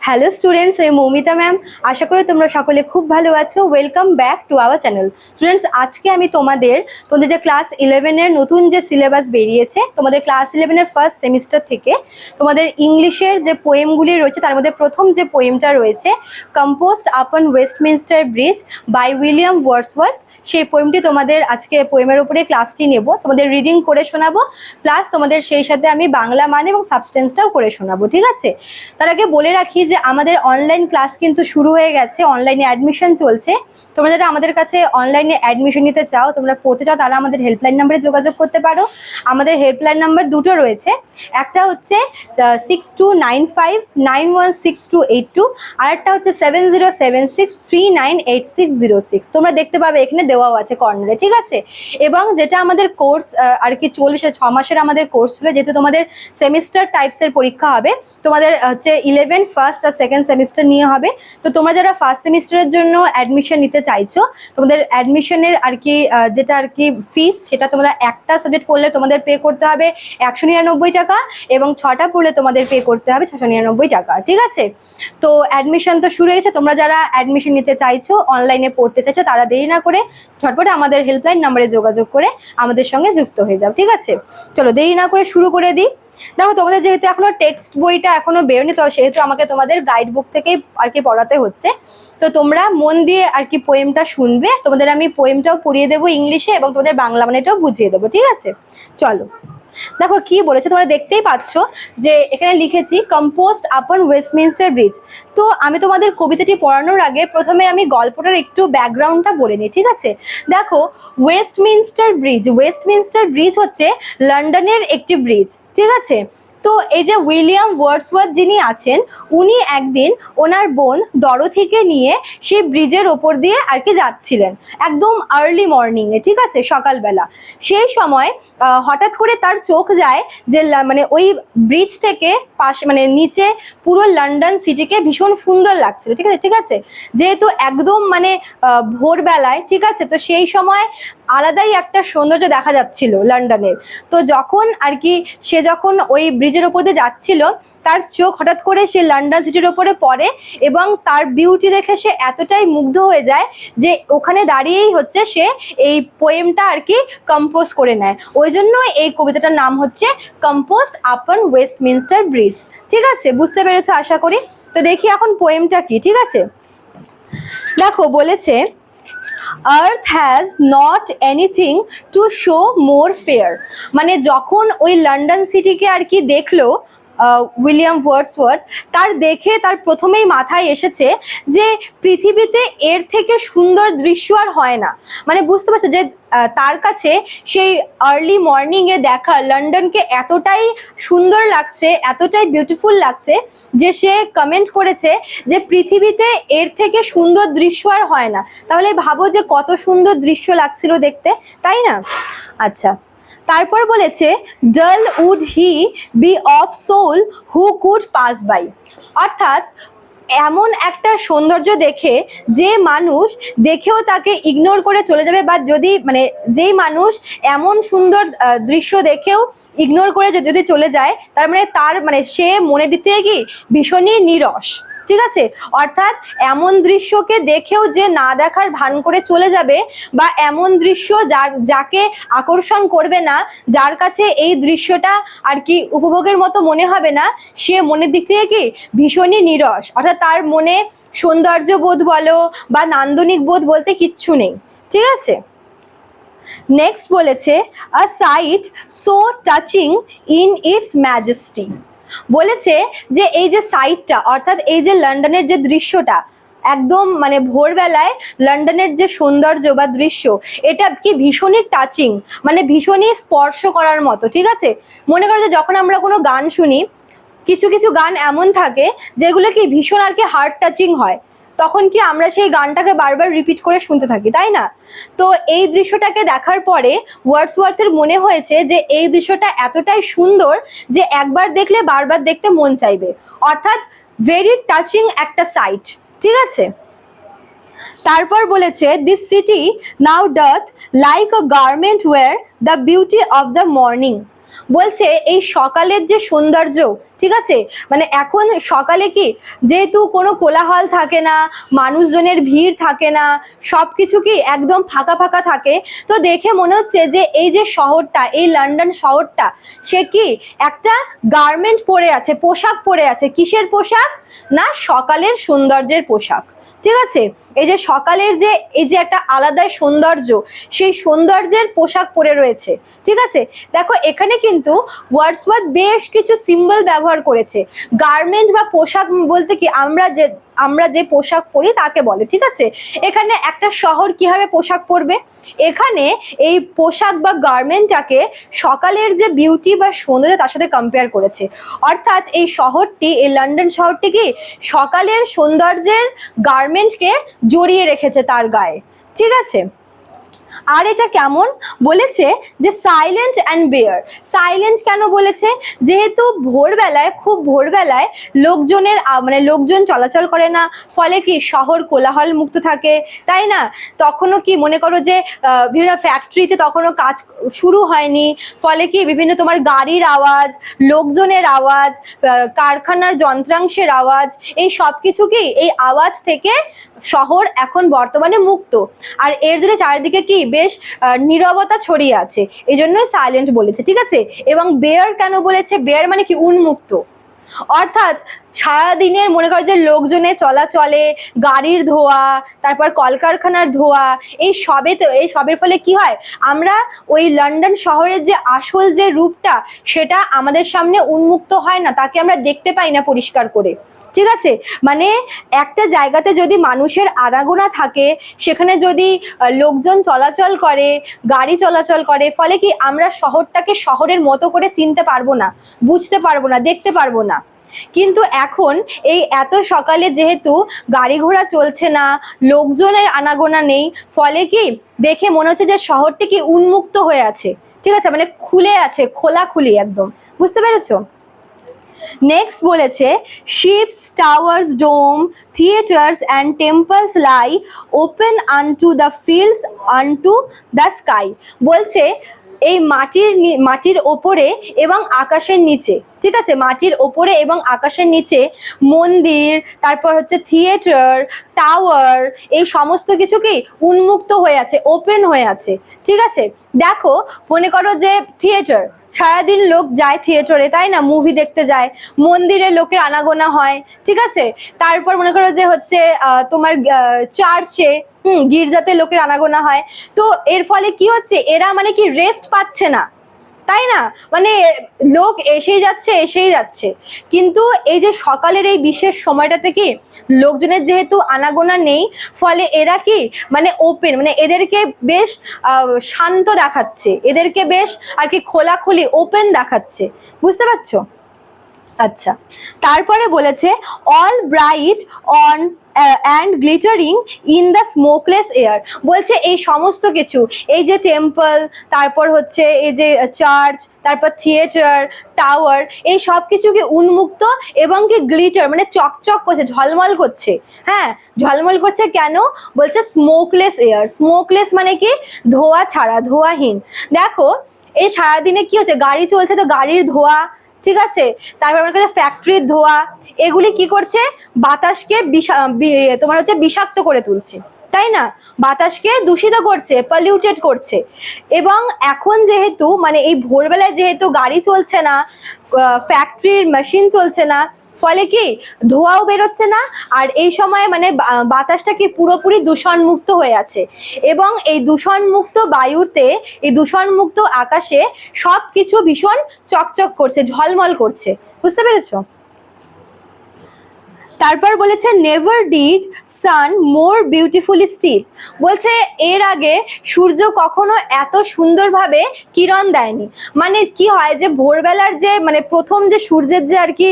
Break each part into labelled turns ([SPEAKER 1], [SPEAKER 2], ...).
[SPEAKER 1] Hello students আমি Moumita ma'am আশা করি তোমরা সকলে খুব ভালো আছো। Welcome back to our channel students আজকে আমি তোমাদের তোমাদের যে ক্লাস ইলেভেনের নতুন যে সিলেবাস বেরিয়েছে, তোমাদের ক্লাস ইলেভেনের ফার্স্ট সেমিস্টার থেকে তোমাদের ইংলিশের যে পোয়েমগুলি রয়েছে, তার মধ্যে প্রথম যে পোয়েমটা রয়েছে composed upon Westminster Bridge by William Wordsworth সেই পোয়েমটি তোমাদের আজকে পোয়েমের উপরে ক্লাসটি নেব। তোমাদের রিডিং করে শোনাবো প্লাস তোমাদের সেই সাথে আমি বাংলা মানে এবং সাবস্টেন্সটাও করে শোনাবো, ঠিক আছে? তার আগে বলে রাখি যে আমাদের অনলাইন ক্লাস কিন্তু শুরু হয়ে গেছে অনলাইনে অ্যাডমিশন চলছে। তোমরা যারা আমাদের কাছে অনলাইনে অ্যাডমিশন নিতে চাও, তোমরা পড়তে চাও, তারা আমাদের হেল্পলাইন নাম্বারে যোগাযোগ করতে পারো। আমাদের হেল্পলাইন নাম্বার দুটো রয়েছে, একটা হচ্ছে six two nine five nine one six two eight two আর একটা হচ্ছে seven zero seven six three nine eight six zero six তোমরা দেখতে পাবে এখানে দেওয়াও আছে কর্নারে ঠিক আছে? এবং যেটা আমাদের কোর্স আর কি সেটা ছ মাসের আমাদের কোর্স ছিল, যেহেতু তোমাদের সেমিস্টার টাইপসের পরীক্ষা হবে, তোমাদের হচ্ছে ইলেভেন ফার্স্ট আর সেকেন্ড সেমিস্টার নিয়ে হবে। তো তোমরা যারা ফার্স্ট সেমিস্টারের জন্য অ্যাডমিশন নিতে চাইছো, তোমাদের অ্যাডমিশনের আর কি যেটা আর কি ফিস সেটা তোমরা একটা সাবজেক্ট পড়লে তোমাদের পে করতে হবে একশো নিরানব্বই টাকা এবং ছটা পড়লে তোমাদের পে করতে হবে ছশো নিরানব্বই টাকা, ঠিক আছে? তো অ্যাডমিশন তো শুরু হয়েছে, তোমরা যারা অ্যাডমিশন নিতে চাইছো অনলাইনে পড়তে চাইছো, তারা দেরি না করে ঝটপট আমাদের হেল্পলাইন নাম্বারে যোগাযোগ করে আমাদের সঙ্গে যুক্ত হয়ে যাও, ঠিক আছে? চলো দেরি না করে শুরু করে দিই। দেখো, তোমাদের যেহেতু এখনও টেক্সট বইটা এখনও বেরোনি তো সেহেতু আমাকে তোমাদের গাইড বুক থেকে আর কি পড়াতে হচ্ছে। তো তোমরা মন দিয়ে আর কি পোয়েমটা শুনবে, তোমাদের আমি পোয়েমটাও পড়িয়ে দেবো ইংলিশে এবং তোমাদের বাংলা মানেটাও বুঝিয়ে দেবো, ঠিক আছে? চলো। দেখো কি বলেছে, তোমরা দেখতেই পাচ্ছ যে এখানে লিখেছি কম্পোস্ট আপন ওয়েস্টমিনস্টার ব্রিজ তো আমি তোমাদের কবিতাটি পড়ানোর আগে প্রথমে আমি গল্পটার একটু ব্যাকগ্রাউন্ডটা বলে নিই, ঠিক আছে? দেখো ওয়েস্টমিনস্টার ব্রিজ ওয়েস্টমিনস্টার ব্রিজ হচ্ছে লন্ডনের একটি ব্রিজ, ঠিক আছে? তো এই যে উইলিয়াম ওয়ার্ডসওয়ার্থ যিনি আছেন, উনি একদিন ওনার বোন ডরোথিকে নিয়ে সেই ব্রিজের ওপর দিয়ে আর কি যাচ্ছিলেন, একদম আর্লি মর্নিংয়ে ঠিক আছে? সকালবেলা। সেই সময় হঠাৎ করে তার চোখ যায় যে মানে ওই ব্রিজ থেকে পাশে মানে নিচে পুরো লন্ডন সিটিকে ভীষণ সুন্দর লাগছিল, ঠিক আছে? ঠিক আছে? যেহেতু একদম মানে ভোরবেলায়, ঠিক আছে? তো সেই সময় আলাদাই একটা সৌন্দর্য দেখা যাচ্ছিল লন্ডনের তো যখন আর কি সে যখন ওই ব্রিজের ওপর দিয়ে যাচ্ছিল তার চোখ হঠাৎ করে সে লন্ডন সিটির ওপরে পড়ে এবং তার বিউটি দেখে সে এতটাই মুগ্ধ হয়ে যায় যে ওখানে দাঁড়িয়েই হচ্ছে সে এই পোয়েমটা আর কি কম্পোজ করে নেয়। ওই জন্য এই কবিতাটার নাম হচ্ছে কম্পোজ আপন ওয়েস্টমিনস্টার ব্রিজ ঠিক আছে? বুঝতে পেরেছ আশা করি? তো দেখি এখন পোয়েমটা কি, ঠিক আছে? দেখো, বলেছে earth has not anything to show more fair মানে যখন ওই লন্ডন সিটিকে আর কি দেখল উইলিয়াম ওয়ার্ডসওয়ার্থ, তার দেখে তার প্রথমেই মাথায় এসেছে যে পৃথিবীতে এর থেকে সুন্দর দৃশ্য আর হয় না। মানে বুঝতে পারছ যে তার কাছে সেই আর্লি মর্নিংয়ে দেখা লন্ডনকে এতটাই সুন্দর লাগছে, এতটাই বিউটিফুল লাগছে যে সে কমেন্ট করেছে যে পৃথিবীতে এর থেকে সুন্দর দৃশ্য আর হয় না। তাহলে ভাবো যে কত সুন্দর দৃশ্য লাগছিল দেখতে, তাই না? আচ্ছা। তারপর বলেছে dull would he be of soul who could pass by অর্থাৎ, এমন একটা সৌন্দর্য দেখে যে মানুষ দেখেও তাকে ইগনোর করে চলে যাবে বা যদি মানে যেই মানুষ এমন সুন্দর দৃশ্য দেখেও ইগনোর করে যদি চলে যায়, তার মানে তার মানে সে মনে দিতে কি ভীষণই নিরস। ঠিক আছে? অর্থাৎ এমন দৃশ্যকে দেখেও যে না দেখার ভান করে চলে যাবে বা এমন দৃশ্য যার, যাকে আকর্ষণ করবে না, যার কাছে এই দৃশ্যটা আর কি উপভোগের মতো মনে হবে না, সে মনের দিক থেকে কি ভীষণই নিরস। অর্থাৎ তার মনে সৌন্দর্য বোধ বলো বা নান্দনিক বোধ বলতে কিচ্ছু নেই। ঠিক আছে? নেক্সট বলেছে a sight so touching in its majesty বলেছে যে এই যে সাইটটা অর্থাৎ এই যে লন্ডনের যে দৃশ্যটা, একদম মানে ভোরবেলায় লন্ডনের যে সৌন্দর্য বা দৃশ্য, এটা কি ভীষণই টাচিং মানে ভীষণই স্পর্শ করার মতো, ঠিক আছে? মনে করো যে যখন আমরা কোনো গান শুনি, কিছু কিছু গান এমন থাকে যেগুলো কি ভীষণ আর কি হার্ট টাচিং হয়। তখন কি আমরা সেই গানটাকে বারবার রিপিট করে শুনতে থাকি, তাই না? তো এই দৃশ্যটাকে দেখার পরে ওয়ার্ডসওয়ার্থের মনে হয়েছে যে এই দৃশ্যটা এতটাই সুন্দর যে একবার দেখলে বারবার দেখতে মন চাইবে। অর্থাৎ ভেরি টাচিং একটা সাইট ঠিক আছে? তারপর বলেছে this city now doth like a garment wear the beauty of the morning বলছে, এই সকালের যে সৌন্দর্য, ঠিক আছে? মানে এখন সকালে কি যেহেতু কোনো কোলাহল থাকে না, মানুষজনের ভিড় থাকে না সব কিছু কি একদম ফাঁকা ফাঁকা থাকে, তো দেখে মনে হচ্ছে যে এই যে শহরটা, এই লন্ডন শহরটা, সে কি একটা গার্মেন্ট পরে আছে, পোশাক পরে আছে, কিসের পোশাক? না, সকালের সৌন্দর্যের পোশাক। ঠিক আছে? এই যে সকালের যে, এই যে একটা আলাদা সৌন্দর্য, সেই সৌন্দর্যের পোশাক পরে রয়েছে, ঠিক আছে? দেখো, এখানে কিন্তু ওয়ার্ডসওয়ার্থ বেশ কিছু সিম্বল ব্যবহার করেছে। গার্মেন্ট বা পোশাক বলতে কি, আমরা যে আমরা যে পোশাক পরি তাকে বলে, ঠিক আছে? এখানে একটা শহর কীভাবে পোশাক পরবে? এখানে এই পোশাক বা গার্মেন্টটাকে সকালের যে বিউটি বা সৌন্দর্য তার সাথে কম্পেয়ার করেছে। অর্থাৎ এই শহরটি, এই লন্ডন শহরটি কি সকালের সৌন্দর্যের গার্মেন্টকে জড়িয়ে রেখেছে তার গায়ে, ঠিক আছে? আর এটা কেমন? বলেছে যে সাইলেন্ট অ্যান্ড বেয়ার সাইলেন্ট কেন বলেছে? যেহেতু ভোরবেলায়, খুব ভোরবেলায় লোকজনের মানে লোকজন চলাচল করে না, ফলে কি শহর কোলাহল মুক্ত থাকে, তাই না? তখনও কি মনে করো যে বিভিন্ন ফ্যাক্টরিতে তখনও কাজ শুরু হয়নি, ফলে কি বিভিন্ন তোমার গাড়ির আওয়াজ, লোকজনের আওয়াজ কারখানার যন্ত্রাংশের আওয়াজ, এই সব কিছু কি এই আওয়াজ থেকে শহর এখন বর্তমানে মুক্ত। আর এর জন্য চারিদিকে কি বেশ নিরবতা ছড়িয়ে আছে। এই জন্য সাইলেন্ট বলেছে, ঠিক আছে? এবং বেয়ার কেন বলেছে? বেয়ার মানে কি? উন্মুক্ত। অর্থাৎ সারাদিনের মনে করো যে লোকজনের চলাচলে গাড়ির ধোয়া, তারপর কলকারখানার ধোয়া, এই সবে তো, এই সবের ফলে কি হয়? আমরা ওই লন্ডন শহরের যে আসল যে রূপটা, সেটা আমাদের সামনে উন্মুক্ত হয় না, তাকে আমরা দেখতে পাই না পরিষ্কার করে। ঠিক আছে? মানে একটা জায়গাতে যদি মানুষের আনাগোনা থাকে, সেখানে যদি লোকজন চলাচল করে, গাড়ি চলাচল করে, ফলে কি আমরা শহরটাকে শহরের মতো করে চিনতে পারব না, বুঝতে পারব না, দেখতে পারব না। কিন্তু এখন এই এত সকালে যেহেতু গাড়ি ঘোড়া চলছে না, লোকজনের আনাগোনা নেই, ফলে কি দেখে মনে হচ্ছে যে শহরটি কি উন্মুক্ত হয়ে আছে। ঠিক আছে? মানে খুলে আছে, খোলাখুলি একদম। বুঝতে পেরেছ? নেক্সট বলেছে ships towers dome theatres and temples lie open unto the fields unto the sky বলছে এই মাটির মাটির ওপরে এবং আকাশের নিচে, ঠিক আছে? মাটির ওপরে এবং আকাশের নিচে মন্দির, তারপর হচ্ছে থিয়েটার টাওয়ার এই সমস্ত কিছু কি উন্মুক্ত হয়ে আছে ওপেন হয়ে আছে, ঠিক আছে? দেখো, মনে করো যে থিয়েটার সারাদিন লোক যায় থিয়েটারে তাই না? মুভি দেখতে যায়, মন্দিরে লোকের আনাগোনা হয়, ঠিক আছে? তারপর মনে করো যে হচ্ছে তোমার চার্চে হুম, গির্জাতে লোকের আনাগোনা হয়। তো এর ফলে কি হচ্ছে? এরা মানে কি রেস্ট পাচ্ছে না। তাই না? মানে লোক এসেই যাচ্ছে এসেই যাচ্ছে। কিন্তু এই যে সকালের এই বিশেষ সময়টাতে কি লোকজনের যেহেতু আনাগোনা নেই, ফলে এরা কি মানে ওপেন মানে এদেরকে বেশ শান্ত দেখাচ্ছে। এদেরকে বেশ আর কি খোলাখুলি ওপেন দেখাচ্ছে। বুঝতে পারছ? আচ্ছা। তারপরে বলেছে all bright on and glittering in the smokeless air বলছে এই সমস্ত কিছু, এই যে টেম্পল তারপর হচ্ছে এই যে চার্চ তারপর থিয়েটার টাওয়ার এই সব কিছুকে উন্মুক্ত এবং কি গ্লিটার মানে চকচক করছে, ঝলমল করছে। হ্যাঁ ঝলমল করছে কেন? বলছে স্মোকলেস এয়ার স্মোকলেস মানে কি? ধোয়া ছাড়া, ধোয়াহীন। দেখো, এই সারাদিনে কি হচ্ছে? গাড়ি চলছে তো গাড়ির ধোয়া ঠিক আছে? তারপর আমার কাছে ফ্যাক্টরির ধোয়া, এগুলি কি করছে? বাতাসকে বিষা তোমার হচ্ছে বিষাক্ত করে তুলছে। তাই না? বাতাসকে দূষিত করছে পলিউটেড করছে। এবং এখন যেহেতু মানে এই ভোরবেলায় যেহেতু গাড়ি চলছে না ফ্যাক্টরির মেশিন চলছে না, ফলে কি ধোঁয়াও বেরোচ্ছে না, আর এই সময় মানে বাতাসটা কি পুরোপুরি দূষণমুক্ত হয়ে আছে। এবং এই দূষণমুক্ত বায়ুতে, এই দূষণমুক্ত আকাশে সব কিছু ভীষণ চকচক করছে, ঝলমল করছে। বুঝতে পেরেছ? তারপর বলেছে never did sun more beautifully still বলছে, এর আগে সূর্য কখনো এত সুন্দরভাবে কিরণ দেয়নি। মানে কি হয় যে, ভোরবেলার যে মানে প্রথম যে সূর্যের যে আর কি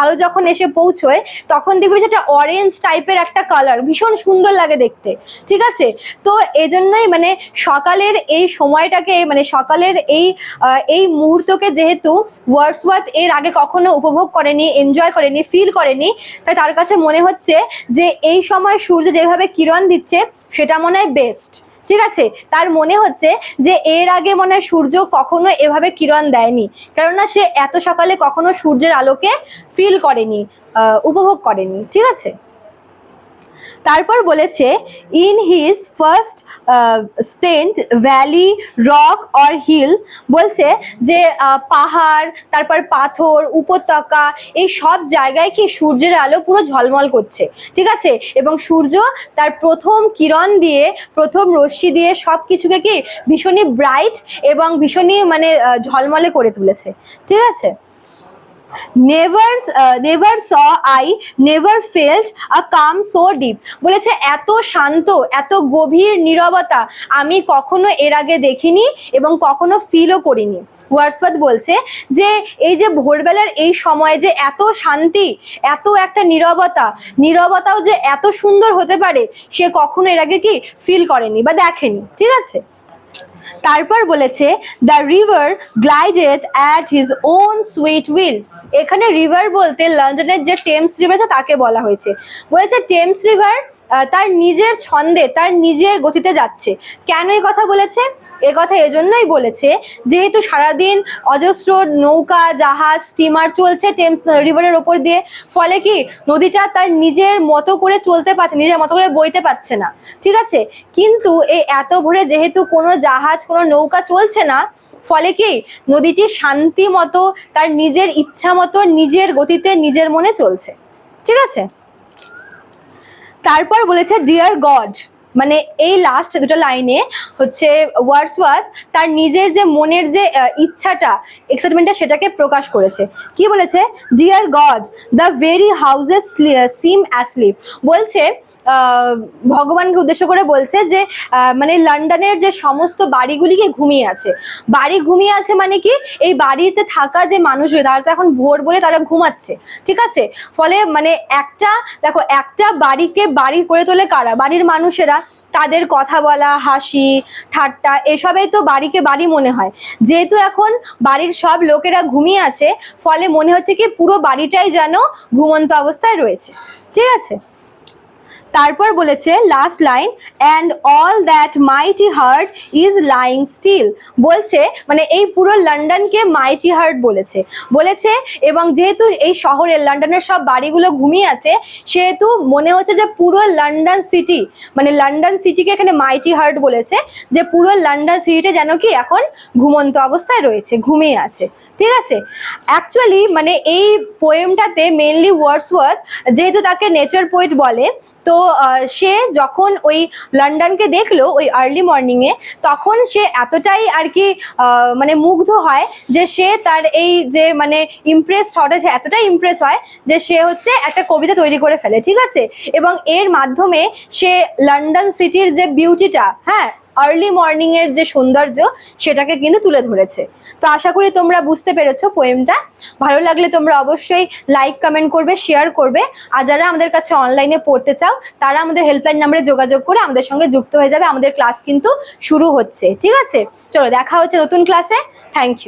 [SPEAKER 1] আলো যখন এসে পৌঁছয়, তখন দেখবে সেটা অরেঞ্জ টাইপের একটা কালার ভীষণ সুন্দর লাগে দেখতে, ঠিক আছে? তো এজন্যই মানে সকালের এই সময়টাকে মানে সকালের এই এই মুহূর্তকে যেহেতু ওয়ার্ডসওয়ার্থ এর আগে কখনো উপভোগ করেনি এনজয় করেনি ফিল করেনি তাই তার কাছে মনে হচ্ছে যে এই সময় সূর্য যেভাবে কিরণ দিচ্ছে, সেটা মনে হয় বেস্ট ঠিক আছে? তার মনে হচ্ছে যে এর আগে মনে হয় সূর্য কখনো এভাবে কিরণ দেয়নি। কেননা সে এত সকালে কখনো সূর্যের আলোকে ফিল করেনি উপভোগ করেনি। ঠিক আছে? তারপর বলেছে in his first splendour valley rock or hill বলছে যে পাহাড়, তারপর পাথর, উপত্যকা, এই সব জায়গায় কি সূর্যের আলো পুরো ঝলমল করছে? ঠিক আছে? এবং সূর্য তার প্রথম কিরণ দিয়ে, প্রথম রশ্মি দিয়ে সব কিছুকে কি ভীষণই ব্রাইট এবং ভীষণই মানে ঝলমলে করে তুলেছে। ঠিক আছে? Never never saw I never felt a calm so deep বলেছে, এত শান্ত, এত গভীর নীরবতা আমি কখনো এর আগে দেখিনি এবং কখনো ফিলও করিনি। ওয়ার্সওয়ার্থ বলছে যে, এই যে ভোরবেলার এই সময়ে যে এত শান্তি, এত একটা নীরবতা, নীরবতাও যে এত সুন্দর হতে পারে, সে কখনো এর আগে কি ফিল করেনি বা দেখেনি। ঠিক আছে? তারপর বলেছে the river glided at his own sweet will এখানে রিভার বলতে লন্ডনের যে টেমস রিভার আছে তাকে বলা হয়েছে। বলেছে টেমস রিভার তার নিজের ছন্দে, তার নিজের গতিতে যাচ্ছে। কেন এই কথা বলেছে? এ কথা এজন্যই বলেছে, যেহেতু সারাদিন অজস্র নৌকা, জাহাজ স্টিমার চলছে টেমস রিভারের ওপর দিয়ে। ফলে কি? নদীটা তার নিজের মতো করে চলতে পারছে, নিজের মতো করে বইতে পারছে না। ঠিক আছে? কিন্তু এই এত ভোরে যেহেতু কোনো জাহাজ, কোনো নৌকা চলছে না ফলে কি নদীটি শান্তি মতো, তার নিজের ইচ্ছা মতো, নিজের গতিতে, নিজের মনে চলছে। ঠিক আছে? তারপর বলেছে ডিয়ার গড মানে এই লাস্ট দুটো লাইনে হচ্ছে ওয়ার্ডসওয়ার্থ তার নিজের যে মনের যে ইচ্ছাটা এক্সাইটমেন্টটা সেটাকে প্রকাশ করেছে। কি বলেছে? Dear God the very houses seem asleep বলছে ভগবানকে উদ্দেশ্য করে বলছে যে মানে লন্ডনের যে সমস্ত বাড়িগুলিকে ঘুমিয়ে আছে। বাড়ি ঘুমিয়ে আছে মানে কি? এই বাড়িতে থাকা যে মানুষ তারা তো এখন ভোর বলে তারা ঘুমাচ্ছে, ঠিক আছে? ফলে মানে একটা, দেখো, একটা বাড়িকে বাড়ি করে তোলে কারা? বাড়ির মানুষেরা। তাদের কথা বলা, হাসি, ঠাট্টা, এসবেই তো বাড়িকে বাড়ি মনে হয়। যেহেতু এখন বাড়ির সব লোকেরা ঘুমিয়ে আছে, ফলে মনে হচ্ছে কি পুরো বাড়িটাই যেন ঘুমন্ত অবস্থায় রয়েছে। ঠিক আছে? তারপর বলেছে last line and all that mighty heart is lying still বলছে মানে এই পুরো লন্ডনকে মাইটি হার্ট বলেছে। বলেছে, এবং যেহেতু এই শহরের লন্ডনের সব বাড়িগুলো ঘুমিয়ে আছে, সেহেতু মনে হচ্ছে যে পুরো লন্ডন সিটি মানে লন্ডন সিটিকে এখানে মাইটি হার্ট বলেছে, যে পুরো লন্ডন সিটিটা যেন কি এখন ঘুমন্ত অবস্থায় রয়েছে, ঘুমিয়ে আছে। ঠিক আছে? অ্যাকচুয়ালি মানে এই পোয়েমটাতে মেনলি ওয়ার্ডসওয়ার্থ যেহেতু তাকে নেচার পোয়েট বলে তো সে যখন ওই লন্ডনকে দেখল ওই আর্লি মর্নিংয়ে তখন সে এতটাই আর কি মানে মুগ্ধ হয় যে সে তার এই যে মানে ইমপ্রেসড হওয়াটা, সে এতটাই ইমপ্রেস হয় যে সে হচ্ছে একটা কবিতা তৈরি করে ফেলে, ঠিক আছে? এবং এর মাধ্যমে সে লন্ডন সিটির যে বিউটিটা হ্যাঁ আর্লি মর্নিং এর যে সৌন্দর্য সেটাকে কিন্তু তুলে ধরেছে। তো আশা করি তোমরা বুঝতে পেরেছ পোয়েমটা ভালো লাগলে তোমরা অবশ্যই লাইক কমেন্ট করবে শেয়ার করবে। আর যারা আমাদের কাছে অনলাইনে পড়তে চাও, তারা আমাদের হেল্পলাইন নাম্বারে যোগাযোগ করে আমাদের সঙ্গে যুক্ত হয়ে যাবে। আমাদের ক্লাস কিন্তু শুরু হচ্ছে, ঠিক আছে? চলো, দেখা হচ্ছে নতুন ক্লাসে থ্যাংক ইউ